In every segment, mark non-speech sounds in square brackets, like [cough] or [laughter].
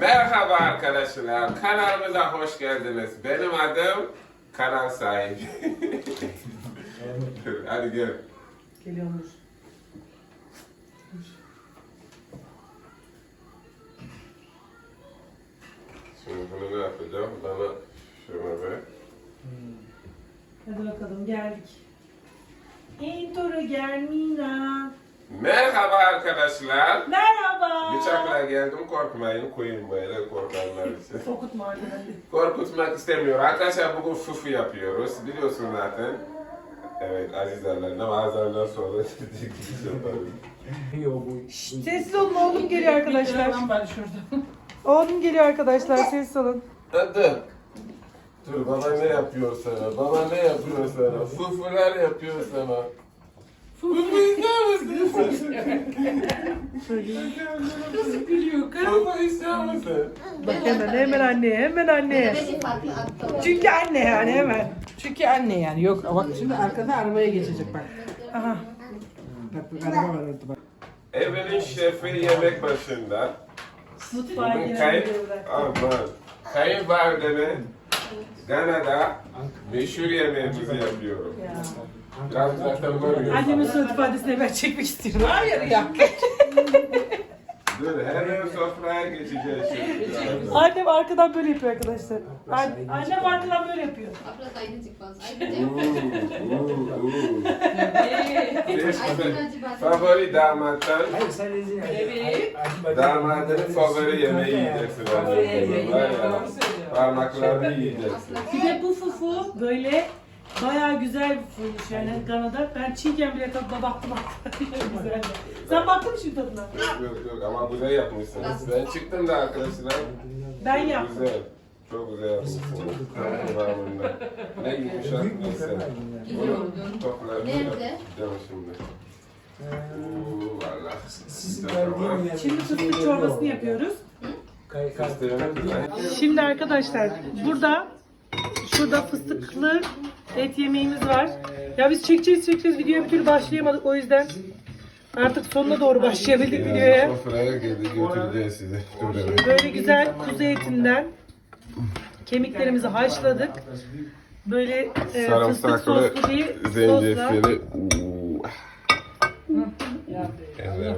Merhaba arkadaşlar. Kanalımıza hoş geldiniz. Benim adım kanal sahibi. [laughs] Hadi gel. Geliyormuş. Şimdi bunu ne yapacağım? Bana şunu ver. Hadi bakalım geldik. Intro gelmina. Merhaba arkadaşlar. Merhaba. Bıçakla geldim korkmayın koyun böyle korkanlar için. [laughs] Okutma arkadaşlar. Korkutmak istemiyor. Arkadaşlar bugün fufu yapıyoruz. Biliyorsun zaten. Evet Aziz Allah'ın ağzından sonra [laughs] dedik yaparız. Sessiz olun oğlum geliyor arkadaşlar. Lan ben şurada. Oğlum geliyor arkadaşlar sessiz olun. Hadi. Dur baba ne yapıyor sana? Baba ne yapıyor sana? Fufular yapıyor sana. Nasıl gülüyor ister misin? Bak hemen hemen anneye hemen attı. Çünkü anne yani hemen. Çünkü anne yani yok. Bak şimdi arkada arabaya geçecek bak. Aha. Bak bak araba var orada bak. Evinin şefi yemek başında. Mutfağa görevler. aman, kayınvalideme Gana'da meşhur yemeğimizi yapıyorum. Ya. Biraz zaten görüyorsun. Annemin surat ifadesini ben çekmek istiyorum. Hayır ya. Dur hemen sofraya geçeceğiz şimdi. Annem arkadan böyle yapıyor arkadaşlar. An- Annem arkadan böyle yapıyor. Abla saydı çıkmaz. Bak. Favori damattan Evet. damadının favori yemeği yiyeceksin. Evet. Var ya, Parmaklarını yiyeceksin. Bir de bu fufu böyle bayağı güzel bir fufuymuş yani Gana'da. Ben çiğken bile tadına baktım. [laughs] Güzeldi. Sen baktın mı şimdi tadına? Yok yok yok ama güzel yapmışsınız. Ben çıktım da arkadaşlar. Ben yaptım. Güzel. Çok güzel yapmışsınız. Kıvamında. Ne yumuşak neyse. Gidiyorum. Toplarını Nerede? yapacağım şimdi. Oo valla. Güzel fıstık çorbasını yapıyoruz. Güzel. Şimdi arkadaşlar burada şurada fıstıklı et yemeğimiz var. Ya biz çekeceğiz çekeceğiz videoya bir türlü başlayamadık o yüzden artık sonuna doğru başlayabildik videoya. Sofraya geldi sizi. Böyle güzel kuzu etinden kemiklerimizi haşladık. Böyle e, fıstık Sarımsaklı soslu bir sosla. zencefili. Evet.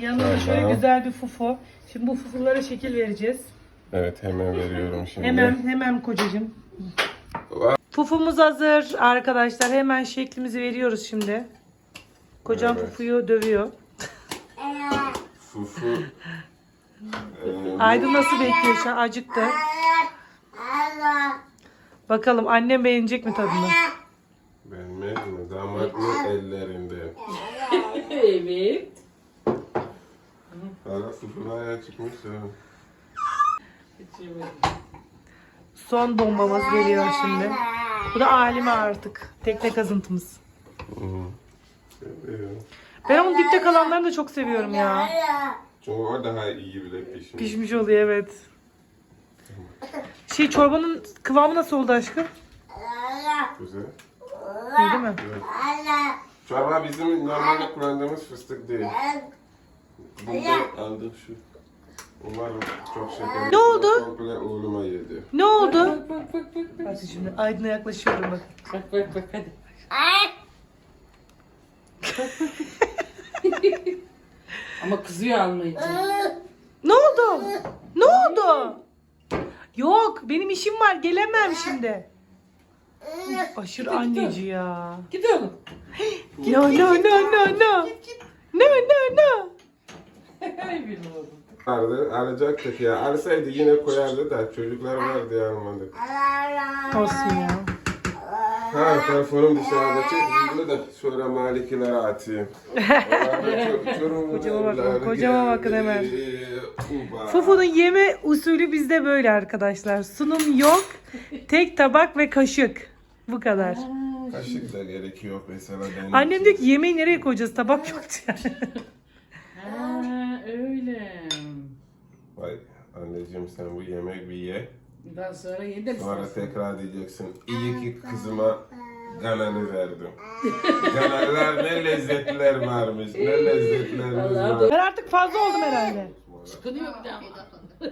Yanına da şöyle güzel bir fufu. Şimdi bu fufulara şekil vereceğiz. Evet hemen veriyorum şimdi. Hemen hemen kocacığım. Fufumuz hazır arkadaşlar. Hemen şeklimizi veriyoruz şimdi. Kocam Evet. fufuyu dövüyor. Fufu. Ee, [laughs] Aydın nasıl bekliyor şu an? Acıktı. Bakalım annem beğenecek mi tadını? Beğenmez mi? Damatın ellerinde. [laughs] Evet. Hala fufular çıkmış ya. Son bombamız geliyor şimdi. Bu da alime artık. Tekne kazıntımız. Seviyorum. Ben onun dipte kalanlarını da çok seviyorum ya. O daha iyi bile pişmiş. Pişmiş oluyor evet. Şey çorbanın kıvamı nasıl oldu aşkım? Güzel. İyi değil mi? Evet. Çorba bizim normalde kullandığımız fıstık değil. Burada aldık şu. Umarım çok şekerli. Ne oldu? Komple oğluma yedi. Ne oldu? Bak bak bak bak. şimdi Aydın'a yaklaşıyorum bak. Bak bak bak hadi. Ama kızıyor almayınca. Ne oldu? Ne oldu? Yok benim işim var gelemem şimdi. Aşırı anneci ya. Git oğlum. No no no no no. No no no. Ay benim oğlum. Vardı, alacaktık ya. Alsaydı yine koyardı da çocuklar vardı ya almadık. Olsun ya. Ha telefonum dışarıda çek bunu da sonra malikilere atayım. Kocama bakın, kocama bakın hemen. Uba. Fufu'nun yeme usulü bizde böyle arkadaşlar. Sunum yok. Tek tabak ve kaşık. Bu kadar. Kaşık da gerekiyor mesela benim Annem diyor ki yemeği nereye koyacağız? Tabak yok diyor. Ha öyle. Vay anneciğim sen bu yemek bir ye. Daha sonra yedim. Sonra tekrar diyeceksin. İyi ki kızıma Galanı verdim. Galalar ne lezzetler varmış, ne lezzetlerimiz var. Ben artık fazla oldum herhalde. Sıkıntı yok ya. [laughs]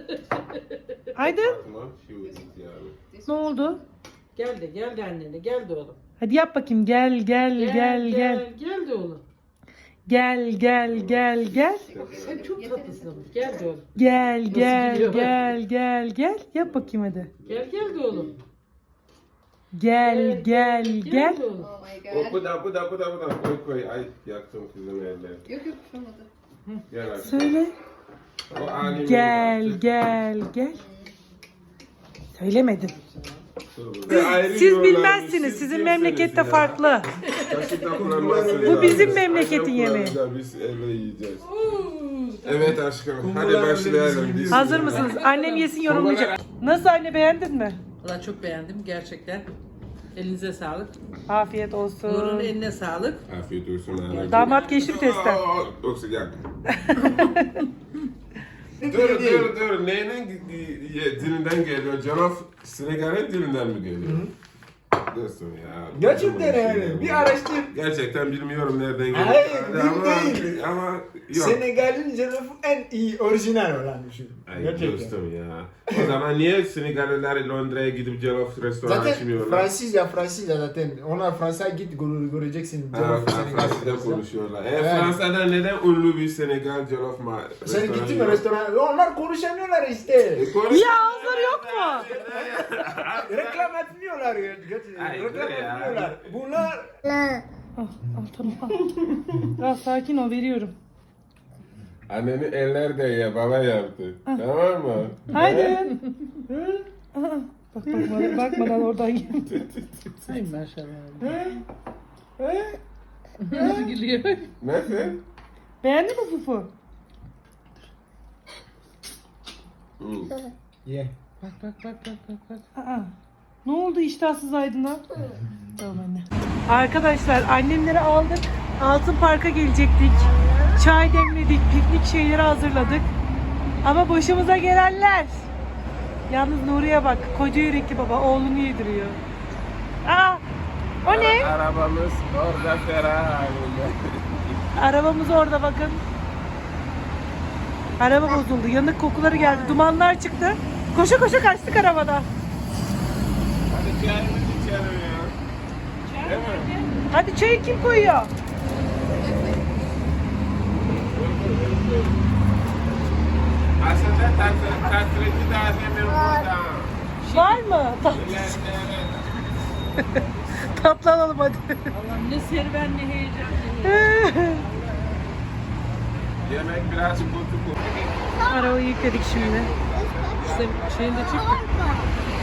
Aydın yani. ne oldu? Gel de gel de annene gel de oğlum. Hadi yap bakayım gel gel gel gel. Gel de oğlum. Gel gel gel gel. Sen çok tatlısın. Gel de oğlum. Gel gel gidiyor? gel gel gel. Yap bakayım hadi. Gel gel de oğlum. Gel gel gel. de oğlum. Oh my O god. bu da bu da bu da bu da koy koy. Ay yaktım kızın elleri. Yok yok şu olmadı. Gel. Söyle. O anime Gel yaptı. gel gel. Söylemedim. Siz bilmezsiniz. siz Sizin memlekette farklı. Bu bizim memleketin yemeği. Biz evde yiyeceğiz. Evet aşkım. Hadi başlayalım. Hazır mısınız? Annem yesin yorumlayacak. Nasıl anne beğendin mi? Valla çok beğendim gerçekten. Elinize sağlık. Afiyet Nur'un olsun. eline sağlık. Afiyet olsun. Damat geçti testten. Aa, Çok [laughs] dur dur dur. Neyin dilinden geliyor? Jollof Senegal'in dilinden mi geliyor? Dostum ya. Gerçekten yani. Bir araştır. Gerçekten bilmiyorum nereden geliyor. Hayır, ama, değil. ama yok. Senegal'in jollofu en iyi orijinal olan düşün. Ay Gerçekten. dostum ya. O zaman niye Senegalliler Londra'ya gidip jollof restoran Zaten açmıyorlar? Fransızca Fransızca zaten. Onlar Fransa'ya git gör- göreceksin. Ha, Senegal. konuşuyorlar. E, Evet. Fransa'da neden ünlü bir Senegal jollof ma Sen gittin mi yok? restorana? Onlar konuşamıyorlar işte. E, konuş- Ya ağızları yok mu? Reklam etmiyorlar. Gerçekten. Ay, Reklam dur ya. Bunlar Al, al tamam al. Biraz sakin ol veriyorum. Annenin eller de ya baba yaptı. tamam mı? Haydi. Aa, Bak bakmadan, bakmadan oradan gel. [laughs] Ay maşallah. Nasıl gülüyor? Nasıl? Beğendin mi Fufu? Ye. Bak bak bak bak bak. bak. Aa, ne oldu iştahsız Aydın'a? Tamam anne. Arkadaşlar annemleri aldık. Altın Park'a gelecektik. Çay demledik, piknik şeyleri hazırladık. Ama başımıza gelenler. Yalnız Nuriye bak, koca yürekli baba oğlunu yediriyor. Aa, o ne? Arabamız orada ferah halinde. Arabamız orada bakın. Araba bozuldu. Yanık kokuları geldi. Dumanlar çıktı. Koşa koşa kaçtık arabada. Hadi çayımızı içelim ya. Değil mi? Hadi çayı kim koyuyor? Aslında tatlı, tatlıcı da annemin burada. Var mı? Tat- Evet, evet. tatlı alalım hadi. Allah'ım ne serüven ne heyecan. Yemek biraz kutu kutu. Arabayı yükledik şimdi. İşte şeyinde çıktı. Evet, evet,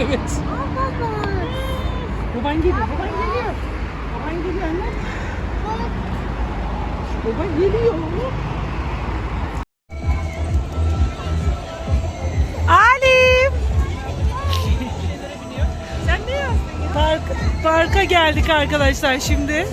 evet. Baban geliyor, baban geliyor. Baban geliyor anne. Baban geliyor. Alim. Sen ne yaptın ya? Park, parka geldik arkadaşlar şimdi.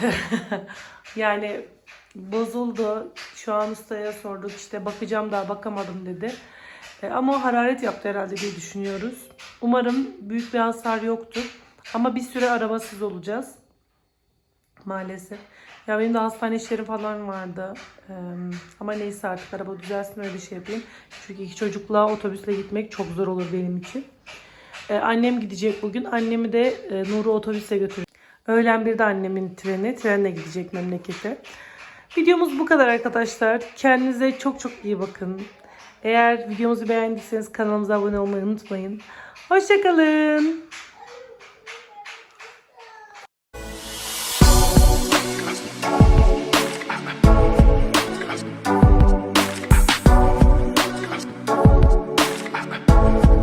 [laughs] yani bozuldu. Şu an ustaya sorduk işte bakacağım daha bakamadım dedi. E, ama hararet yaptı herhalde diye düşünüyoruz. Umarım büyük bir hasar yoktur. Ama bir süre arabasız olacağız. Maalesef. Ya benim de hastane işlerim falan vardı. Ee, ama neyse artık araba düzelsin öyle şey yapayım. Çünkü iki çocukla otobüsle gitmek çok zor olur benim için. Ee, annem gidecek bugün. Annemi de e, Nur'u otobüse götürüyor. Öğlen bir de annemin treni. Trenle gidecek memlekete. Videomuz bu kadar arkadaşlar. Kendinize çok çok iyi bakın. Eğer videomuzu beğendiyseniz kanalımıza abone olmayı unutmayın. Hoşçakalın.